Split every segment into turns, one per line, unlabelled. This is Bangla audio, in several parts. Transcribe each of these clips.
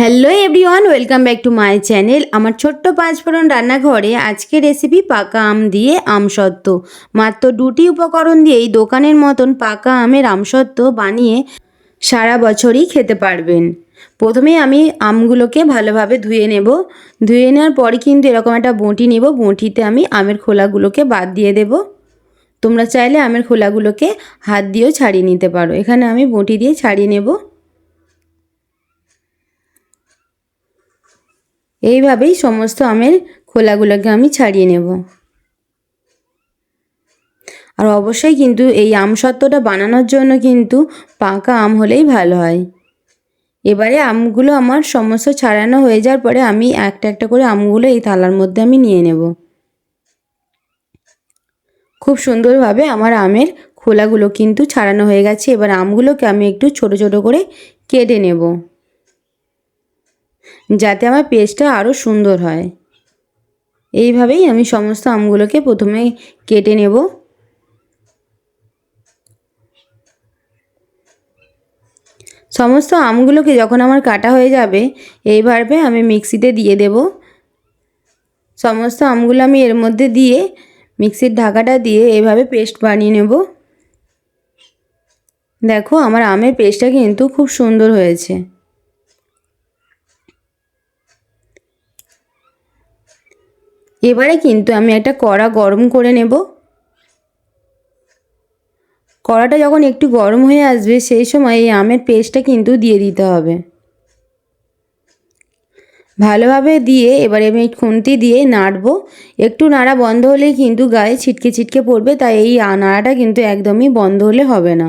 Hello everyone welcome back to my channel আমার ছোট্ট পাঁচফোড়ন রান্নাঘরে আজকে রেসিপি পাকা আম দিয়ে আমসত্ত্ব মাত্র দুটি উপকরণ দিয়েই দোকানের মতন পাকা আমের আমসত্ত্ব বানিয়ে সারা বছরই খেতে পারবেন। প্রথমে আমি আমগুলোকে ভালোভাবে ধুয়ে নেব। ধুয়ে নেওয়ার পরে কিন্তু এরকম একটা বঁটি নেব। বঁটিতে আমি আমের খোলাগুলোকে বাদ দিয়ে দেব। তোমরা চাইলে আমের খোলাগুলোকে হাত দিয়েও ছাড়িয়ে নিতে পারো। এখানে আমি বঁটি দিয়ে ছাড়িয়ে নেব। এইভাবেই সমস্ত আমের খোলাগুলোকে আমি ছাড়িয়ে নেব। আর অবশ্যই কিন্তু এই আম সত্ত্বটা বানানোর জন্য কিন্তু পাকা আম হলেই ভালো হয়। এবারে আমগুলো আমার সমস্ত ছাড়ানো হয়ে যাওয়ার পরে আমি একটা একটা করে আমগুলো এই থালার মধ্যে আমি নিয়ে নেব। খুব সুন্দরভাবে আমার আমের খোলাগুলো কিন্তু ছাড়ানো হয়ে গেছে। এবার আমগুলোকে আমি একটু ছোট ছোট করে কেটে নেব। যাতে আমার পেস্টটা আরও সুন্দর হয়। এইভাবেই আমি সমস্ত আমগুলোকে প্রথমে কেটে নেব। সমস্ত আমগুলোকে যখন আমার কাটা হয়ে যাবে এইভাবে আমি মিক্সিতে দিয়ে দেব। সমস্ত আমগুলো আমি এর মধ্যে দিয়ে মিক্সির ঢাকাটা দিয়ে এইভাবে পেস্ট বানিয়ে নেব। দেখো, আমার আমের পেস্টটা কিন্তু খুব সুন্দর হয়েছে। এবারে কিন্তু আমি একটা কড়া গরম করে নেব। কড়াটা যখন একটু গরম হয়ে আসবে, সেই সময় এই আমের পেস্টটা কিন্তু দিয়ে দিতে হবে। ভালোভাবে দিয়ে এবারে আমি খুন্তি দিয়ে নাড়বো। একটু নাড়া বন্ধ হলেই কিন্তু গায়ে ছিটকে ছিটকে পড়বে, তাই এই নাড়াটা কিন্তু একদমই বন্ধ হলে হবে না।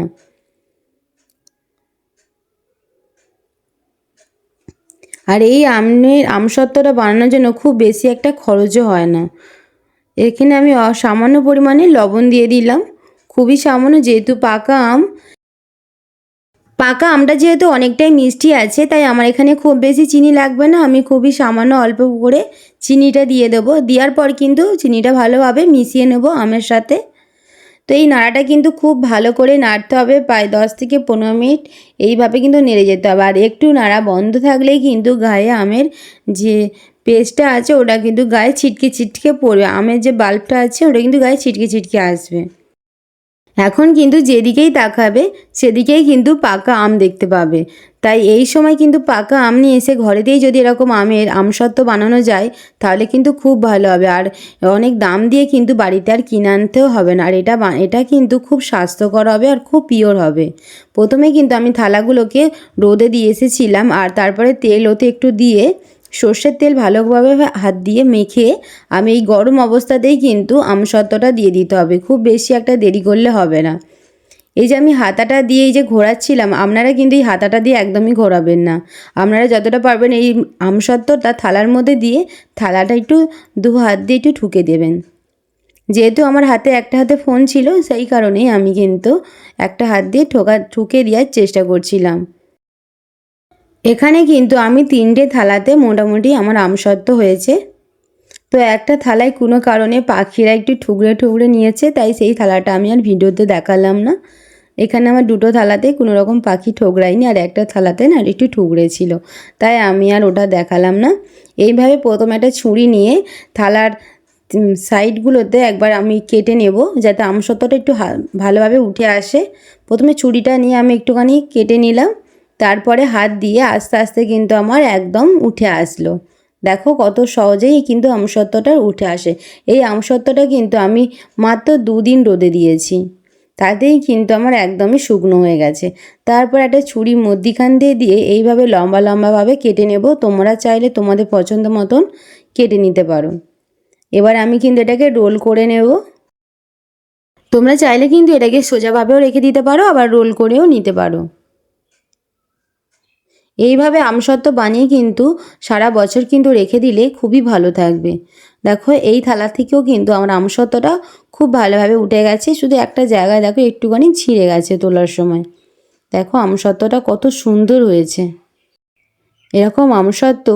আর এই আমের আমসত্ত্বটা বানানোর জন্য খুব বেশি একটা খরচও হয় না। এখানে আমি সামান্য পরিমাণে লবণ দিয়ে দিলাম। খুবই সামান্য যেহেতু পাকা আম। পাকা আমটা যেহেতু অনেকটাই মিষ্টি আছে, তাই আমার এখানে খুব বেশি চিনি লাগবে না। আমি খুবই সামান্য অল্প করে চিনিটা দিয়ে দেবো। দেওয়ার পর কিন্তু চিনিটা ভালোভাবে মিশিয়ে নেব আমের সাথে। তো এই নাড়াটা কিন্তু খুব ভালো করে নাড়তে হবে প্রায় দশ থেকে পনেরো মিনিট। এইভাবে কিন্তু নেড়ে যেতে হবে। আর একটু নাড়া বন্ধ থাকলেই কিন্তু গায়ে আমের যে পেস্টটা আছে, ওটা কিন্তু গায়ে ছিটকে ছিটকে পড়বে। আমের যে বাল্বটা আছে, ওটা কিন্তু গায়ে ছিটকে ছিটকে আসবে। এখন কিন্তু যেদিকেই তাকাবে, সেদিকেই কিন্তু পাকা আম দেখতে পাবে। তাই এই সময় কিন্তু পাকা আম নিয়ে এসে ঘরেতেই যদি এরকম আমের আমসত্ত্ব বানানো যায়, তাহলে কিন্তু খুব ভালো হবে। আর অনেক দাম দিয়ে কিন্তু বাড়িতে আর কিনে আনতেও হবে না। আর এটা এটা কিন্তু খুব স্বাস্থ্যকর হবে আর খুব পিওর হবে। প্রথমে কিন্তু আমি থালাগুলোকে রোদে দিয়ে এসেছিলাম, আর তারপরে তেল ওতে একটু দিয়ে সর্ষের তেল ভালোভাবে হাত দিয়ে মেখে আমি এই গরম অবস্থাতেই কিন্তু আমসত্ত্বটা দিয়ে দিতে হবে। খুব বেশি একটা দেরি করলে হবে না। এই যে আমি হাতাটা দিয়ে এই যে ঘোরাচ্ছিলাম, আপনারা কিন্তু এই হাতাটা দিয়ে একদমই ঘোরাবেন না। আপনারা যতটা পারবেন এই আমসত্ত্বটা থালার মধ্যে দিয়ে থালাটা একটু দু হাত দিয়ে একটু ঠুকে দেবেন। যেহেতু আমার হাতে একটা হাতে ফোন ছিল, সেই কারণেই আমি কিন্তু একটা হাত দিয়ে ঠোকা ঠুকে দেওয়ার চেষ্টা করছিলাম। এখানে কিন্তু আমি তিনটে থালাতে মোটামুটি আমার আমসত্ত্ব হয়েছে। তো একটা থালায় কোনো কারণে পাখিরা একটু ঠুকরে ঠুকরে নিয়েছে, তাই সেই থালাটা আমি আর ভিডিওতে দেখালাম না। এখানে আমার দুটো থালাতে কোনো রকম পাখি ঠোকরায়নি আর একটা থালাতে না একটু ঠুকরে ছিল। তাই আমি আর ওটা দেখালাম না। এইভাবে প্রথম একটা ছুরি নিয়ে থালার সাইডগুলোতে একবার আমি কেটে নেব যাতে আমসত্ত্বটা একটু ভালোভাবে উঠে আসে। প্রথমে ছুরিটা নিয়ে আমি একটুখানি কেটে নিলাম। তারপরে হাত দিয়ে আস্তে আস্তে কিন্তু আমার একদম উঠে আসলো। দেখো কত সহজেই কিন্তু আমসত্ত্বটা উঠে আসে। এই আমসত্ত্বটা কিন্তু আমি মাত্র দুদিন রোদে দিয়েছি। তাতেই কিন্তু আমার একদমই শুকনো হয়ে গেছে। তারপর একটা ছুরি মধ্যিখান দিয়ে দিয়ে এইভাবে লম্বা লম্বাভাবে কেটে নেব। তোমরা চাইলে তোমাদের পছন্দ মতন কেটে নিতে পারো। এবার আমি কিন্তু এটাকে রোল করে নেব। তোমরা চাইলে কিন্তু এটাকে সোজাভাবেও রেখে দিতে পারো, আবার রোল করেও নিতে পারো। এইভাবে আমসত্ত্ব বানিয়ে কিন্তু সারা বছর কিন্তু রেখে দিলে খুবই ভালো থাকবে। দেখো, এই থালা থেকেও কিন্তু আমার আমসত্ত্বটা খুব ভালোভাবে উঠে গেছে। শুধু একটা জায়গায় দেখো, একটুখানি ছিঁড়ে গেছে তোলার সময়। দেখো, আমসত্ত্বটা কত সুন্দর হয়েছে। এরকম আমসত্ত্ব,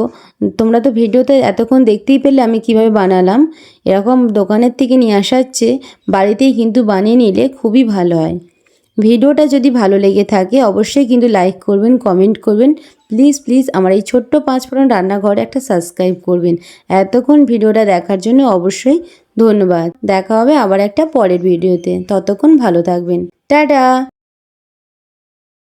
তোমরা তো ভিডিওতে এতক্ষণ দেখতেই পেলে আমি কীভাবে বানালাম। এরকম দোকানের থেকে নিয়ে আসার চেয়ে বাড়িতেই কিন্তু বানিয়ে নিলে খুবই ভালো হয়। ভিডিওটা যদি ভালো লেগে থাকে, অবশ্যই কিন্তু লাইক করবেন কমেন্ট করবেন। প্লিজ প্লিজ আমার এই ছোট্ট পাঁচ ফোড়ন রান্নাঘরে একটা সাবস্ক্রাইব করবেন। এতক্ষণ ভিডিওটা দেখার জন্য অবশ্যই ধন্যবাদ। দেখা হবে আবার একটা পরের ভিডিওতে। ততক্ষণ ভালো থাকবেন। টাটা!